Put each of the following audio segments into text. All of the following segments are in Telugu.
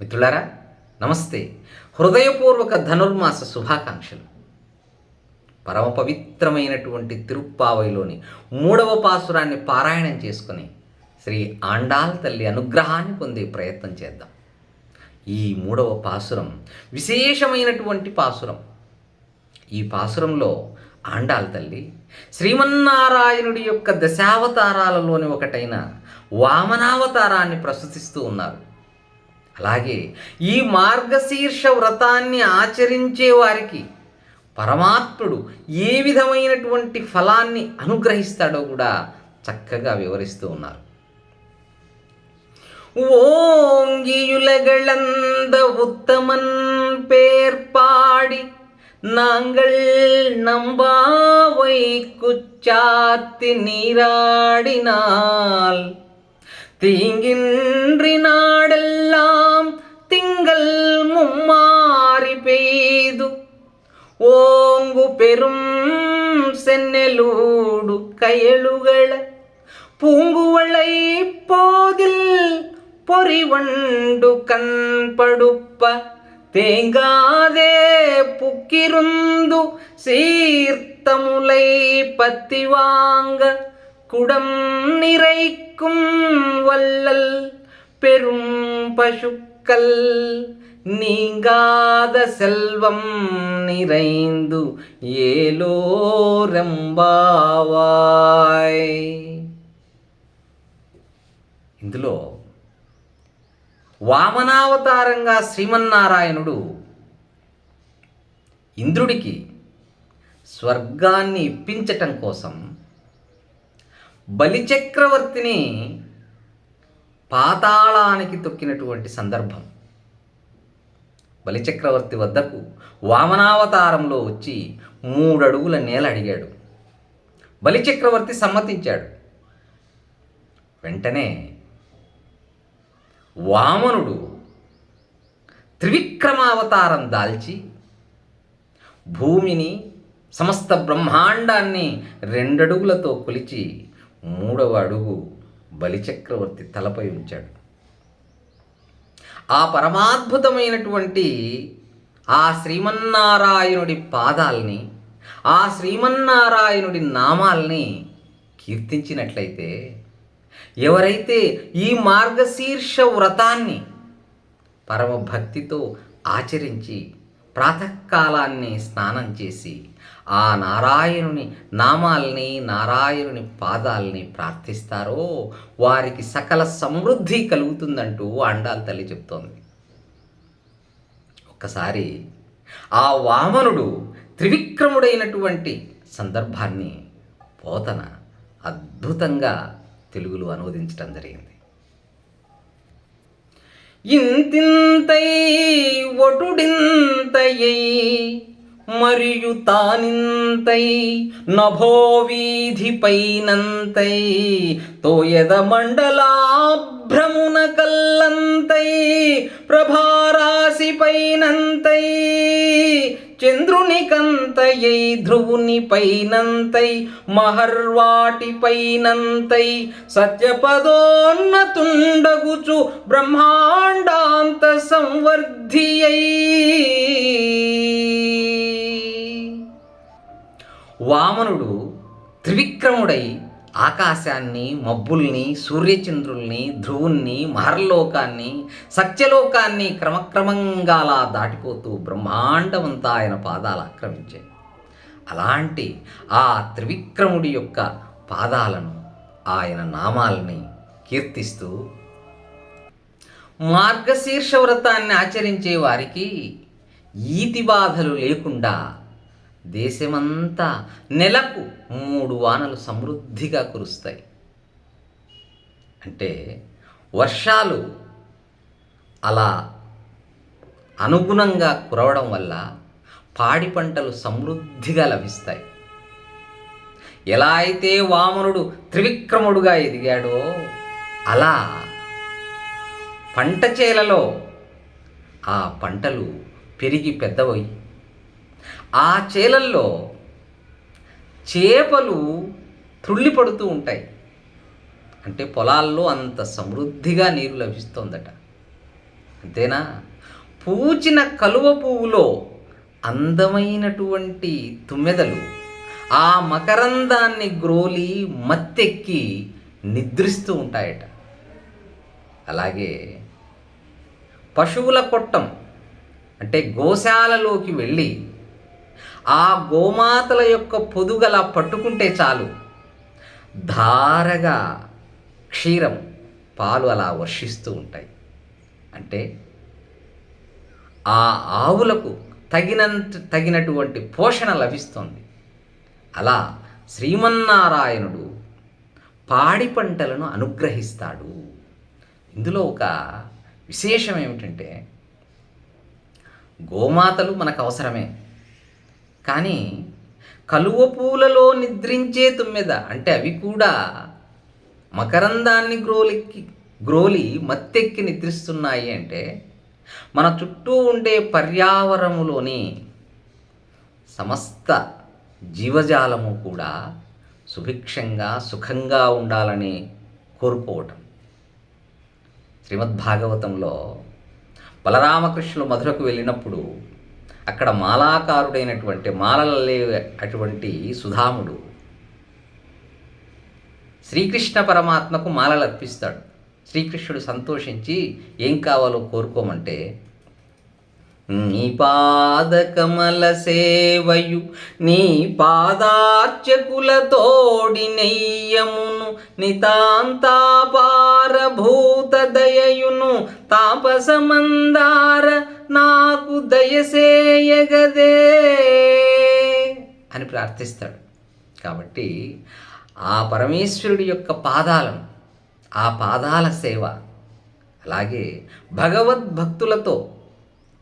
మిత్రులారా నమస్తే. హృదయపూర్వక ధనుర్మాస శుభాకాంక్షలు. పరమ పవిత్రమైనటువంటి తిరుప్పావైలోని మూడవ పాసురాన్ని పారాయణం చేసుకుని శ్రీ ఆండాల్ తల్లి అనుగ్రహాన్ని పొందే ప్రయత్నం చేద్దాం. ఈ మూడవ పాసురం విశేషమైనటువంటి పాసురం. ఈ పాసురంలో ఆండాల్ తల్లి శ్రీమన్నారాయణుడి యొక్క దశావతారాలలోని ఒకటైన వామనావతారాన్ని ప్రస్తుతిస్తూ ఉన్నారు. అలాగే ఈ మార్గశీర్ష వ్రతాన్ని ఆచరించే వారికి పరమాత్ముడు ఏ విధమైనటువంటి ఫలాన్ని అనుగ్రహిస్తాడో కూడా చక్కగా వివరిస్తూ ఉన్నారు ஓங்கியுலகளந்த உத்தமன் பேர்பாடி நாங்கள் நம்பாவை குச்சாத்தி நீராடினால் தீங்கின்றி நாடெல்லாம் ஓங்கு பெரும் சென்னலூடு கயலுகள பூங்குவளை போதில் பொறிவண்டு கண்படுப்ப தேங்காதே புக்கிருந்து சீர்த்தமுலை பத்தி வாங்க குடம் நிறைக்கும் வல்லல் பெரும் பசுக்கள். நீங்காத செல்வம் நிறைந்து ఏలోరంబావాయ్ ఇందులో వామనావతారంగా శ్రీమన్నారాయణుడు ఇంద్రుడికి స్వర్గాన్ని ఇప్పించటం కోసం బలిచక్రవర్తిని పాతాళానికి తొక్కినటువంటి సందర్భం బలిచక్రవర్తి వద్దకు వామనావతారంలో వచ్చి మూడడుగుల నేల అడిగాడు. బలిచక్రవర్తి సమ్మతించాడు. వెంటనే వామనుడు త్రివిక్రమావతారం దాల్చి భూమిని సమస్త బ్రహ్మాండాన్ని రెండడుగులతో కొలిచి మూడవ అడుగు బలిచక్రవర్తి తలపై ఉంచాడు. ఆ పరమాద్భుతమైనటువంటి ఆ శ్రీమన్నారాయణుడి పాదాల్ని ఆ శ్రీమన్నారాయణుడి నామాల్ని కీర్తించినట్లయితే ఎవరైతే ఈ మార్గశీర్ష వ్రతాన్ని పరమభక్తితో ఆచరించి ప్రాతకాలాన్ని స్నానం చేసి ఆ నారాయణుని నామాల్ని నారాయణుని పాదాల్ని ప్రార్థిస్తారో వారికి సకల సమృద్ధి కలుగుతుందంటూ అండాల తల్లి చెప్తోంది. ఒక్కసారి ఆ వామనుడు త్రివిక్రముడైనటువంటి సందర్భాన్ని పోతన అద్భుతంగా తెలుగులో అనువదించడం జరిగింది. ఇంతింతై ఒటుడింతయై మరియు తానింతై నభో వీధిపైనంతై తోయద మండలాభ్రమున కల్లంతై ప్రభారాశిపైనంతై. చంద్రుని కంతయై ధ్రువుని పైనంతై మహర్వాటి పైనంతై సత్యపదోన్నతుండగుచు బ్రహ్మాండాంత సంవర్ధియై. వామనుడు త్రివిక్రముడై ఆకాశాన్ని మబ్బుల్ని సూర్యచంద్రుల్ని ధ్రువుణ్ణి మహర్లోకాన్ని సత్యలోకాన్ని క్రమక్రమంగా అలా దాటిపోతూ బ్రహ్మాండమంతా ఆయన పాదాలు ఆక్రమించాయి. అలాంటి ఆ త్రివిక్రముడి యొక్క పాదాలను ఆయన నామాల్ని కీర్తిస్తూ మార్గశీర్ష వ్రతాన్ని ఆచరించే వారికి ఈతి బాధలు లేకుండా దేశమంతా నెలకు మూడు వానలు సమృద్ధిగా కురుస్తాయి. అంటే వర్షాలు అలా అనుగుణంగా కురవడం వల్ల పాడి పంటలు సమృద్ధిగా లభిస్తాయి. ఎలా అయితే వామనుడు త్రివిక్రముడుగా ఎదిగాడో అలా పంట చేలలో ఆ పంటలు పెరిగి పెద్దవై ఆ చేలల్లో చేపలు త్రుళ్ళి పడుతూ ఉంటాయి. అంటే పొలాల్లో అంత సమృద్ధిగా నీరు లభిస్తోందట. అంతేనా? పూచిన కలువ పువ్వులో అందమైనటువంటి తుమ్మెదలు ఆ మకరందాన్ని గ్రోలి మత్తెక్కి నిద్రిస్తూ ఉంటాయట. అలాగే పశువుల కొట్టం అంటే గోశాలలోకి వెళ్ళి ఆ గోమాతల యొక్క పొదుగలా పట్టుకుంటే చాలు. ధారగా క్షీరం పాలు అలా వర్షిస్తూ ఉంటాయి. అంటే ఆ ఆవులకు తగినంత తగినటువంటి పోషణ లభిస్తుంది. అలా శ్రీమన్నారాయణుడు పాడి పంటలను అనుగ్రహిస్తాడు. ఇందులో ఒక విశేషం ఏమిటంటే గోమాతలు మనకు అవసరమే. కానీ కలువ పూలలో నిద్రించే తుమ్మెద అంటే అవి కూడా మకరందాన్ని గ్రోలిక్కి గ్రోలి మత్తెక్కి నిద్రిస్తున్నాయి అంటే మన చుట్టూ ఉండే పర్యావరణములోని సమస్త జీవజాలము కూడా సుభిక్షంగా సుఖంగా ఉండాలని కోరుకోవటం. శ్రీమద్భాగవతంలో బలరామకృష్ణులు మధురకు వెళ్ళినప్పుడు అక్కడ మాలాకారుడైనటువంటి మాలలే అటువంటి సుధాముడు శ్రీకృష్ణ పరమాత్మకు మాలలు అర్పిస్తాడు. శ్రీకృష్ణుడు సంతోషించి ఏం కావాలో కోరుకోమంటే నీ పాదకమల సేవయు నీ పాదార్చకుల నెయ్యమును నితాంతాపారభూత దయయును తాపసమందార నాకు దయసేయగదే అని ప్రార్థిస్తాడు. కాబట్టి ఆ పరమేశ్వరుడి యొక్క పాదాలను ఆ పాదాల సేవ అలాగే భగవద్భక్తులతో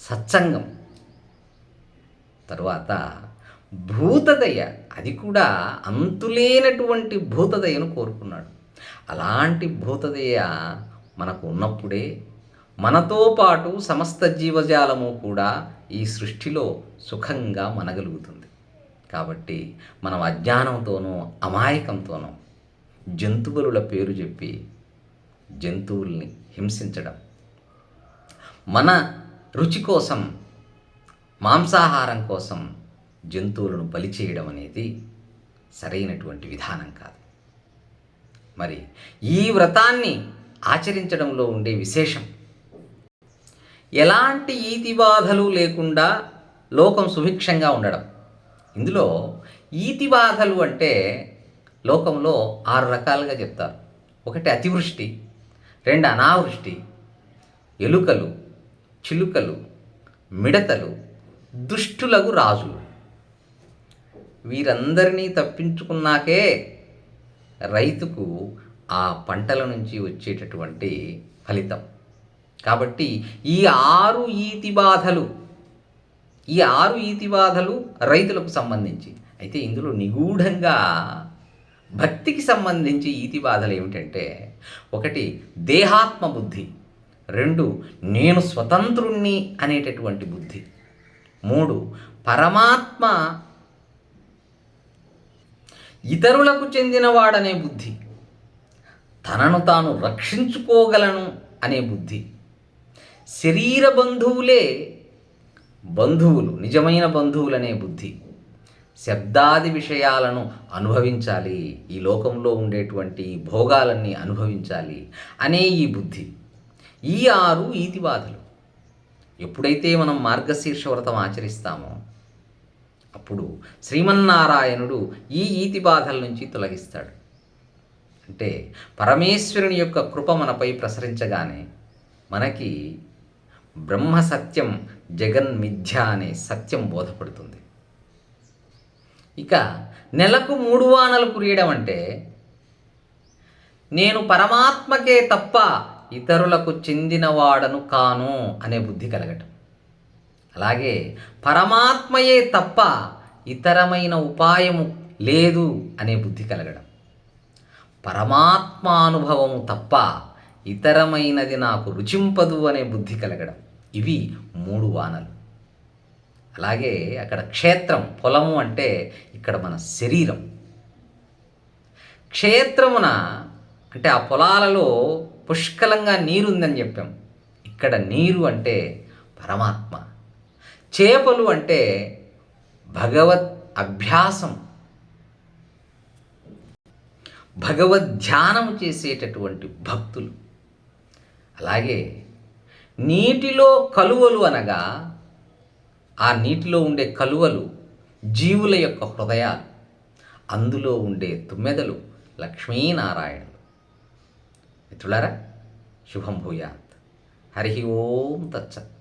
సత్సంగం తరువాత భూతదయ అది కూడా అంతులేనటువంటి భూతదయను కోరుకున్నాడు. అలాంటి భూతదయ మనకు ఉన్నప్పుడే మనతో పాటు సమస్త జీవజాలము కూడా ఈ సృష్టిలో సుఖంగా మనగలుగుతుంది. కాబట్టి మనం అజ్ఞానంతోనూ అమాయకంతోనూ జంతువుల పేరు చెప్పి జంతువుల్ని హింసించడం మన రుచి కోసం మాంసాహారం కోసం జంతువులను బలి చేయడం అనేది సరైనటువంటి విధానం కాదు. మరి ఈ వ్రతాన్ని ఆచరించడంలో ఉండే విశేషం ఎలాంటి ఈతి బాధలు లేకుండా లోకం సుభిక్షంగా ఉండడం. ఇందులో ఈతి బాధలు అంటే లోకంలో ఆరు రకాలుగా చెప్తారు. ఒకటి అతివృష్టి రెండు అనావృష్టి ఎలుకలు చిలుకలు మిడతలు దుష్టులకు రాజులు. వీరందరినీ తప్పించుకున్నాకే రైతుకు ఆ పంటల నుంచి వచ్చేటటువంటి ఫలితం. కాబట్టి ఈ ఆరు ఈతి బాధలు ఈ ఆరు ఈతి బాధలు రైతులకు సంబంధించి. అయితే ఇందులో నిగూఢంగా భక్తికి సంబంధించి ఈతి బాధలు ఏమిటంటే ఒకటి దేహాత్మ బుద్ధి రెండు నేను స్వతంత్రుణ్ణి అనేటటువంటి బుద్ధి మూడు పరమాత్మ ఇతరులకు చెందినవాడనే బుద్ధి తనను తాను రక్షించుకోగలను అనే బుద్ధి శరీర బంధువులే బంధువులు నిజమైన బంధువులనే బుద్ధి. శబ్దాది విషయాలను అనుభవించాలి ఈ లోకంలో ఉండేటువంటి భోగాలన్నీ అనుభవించాలి అనే ఈ బుద్ధి. ఈ ఆరు ఈతి బాధలు. ఎప్పుడైతే మనం మార్గశీర్ష వ్రతం ఆచరిస్తామో అప్పుడు శ్రీమన్నారాయణుడు ఈ ఈతి బాధల నుంచి తొలగిస్తాడు. అంటే పరమేశ్వరుని యొక్క కృప మనపై ప్రసరించగానే మనకి బ్రహ్మ సత్యం జగన్ మిథ్య అనే సత్యం బోధపడుతుంది. ఇక నెలకు మూడు వానలు కురియడం అంటే నేను పరమాత్మకే తప్ప ఇతరులకు చెందినవాడను కాను అనే బుద్ధి కలగటం. అలాగే పరమాత్మయే తప్ప ఇతరమైన ఉపాయము లేదు అనే బుద్ధి కలగడం. పరమాత్మానుభవము తప్ప ఇతరమైనది నాకు రుచింపదు అనే బుద్ధి కలగడం. ఇవి మూడు వానలు. అలాగే అక్కడ క్షేత్రం పొలము అంటే ఇక్కడ మన శరీరం. క్షేత్రమున అంటే ఆ పొలాలలో పుష్కలంగా నీరుందని చెప్పాం. ఇక్కడ నీరు అంటే పరమాత్మ. చేపలు అంటే భగవత్ అభ్యాసం. భగవద్ ధ్యానం చేసేటటువంటి భక్తులు. అలాగే నీటిలో కలువలు అనగా ఆ నీటిలో ఉండే కలువలు జీవుల యొక్క హృదయాలు అందులో ఉండే తుమ్మెదలు లక్ష్మీనారాయణులు. మిత్రులారా శుభం భూయాత్. హరి ఓం తచ్చత్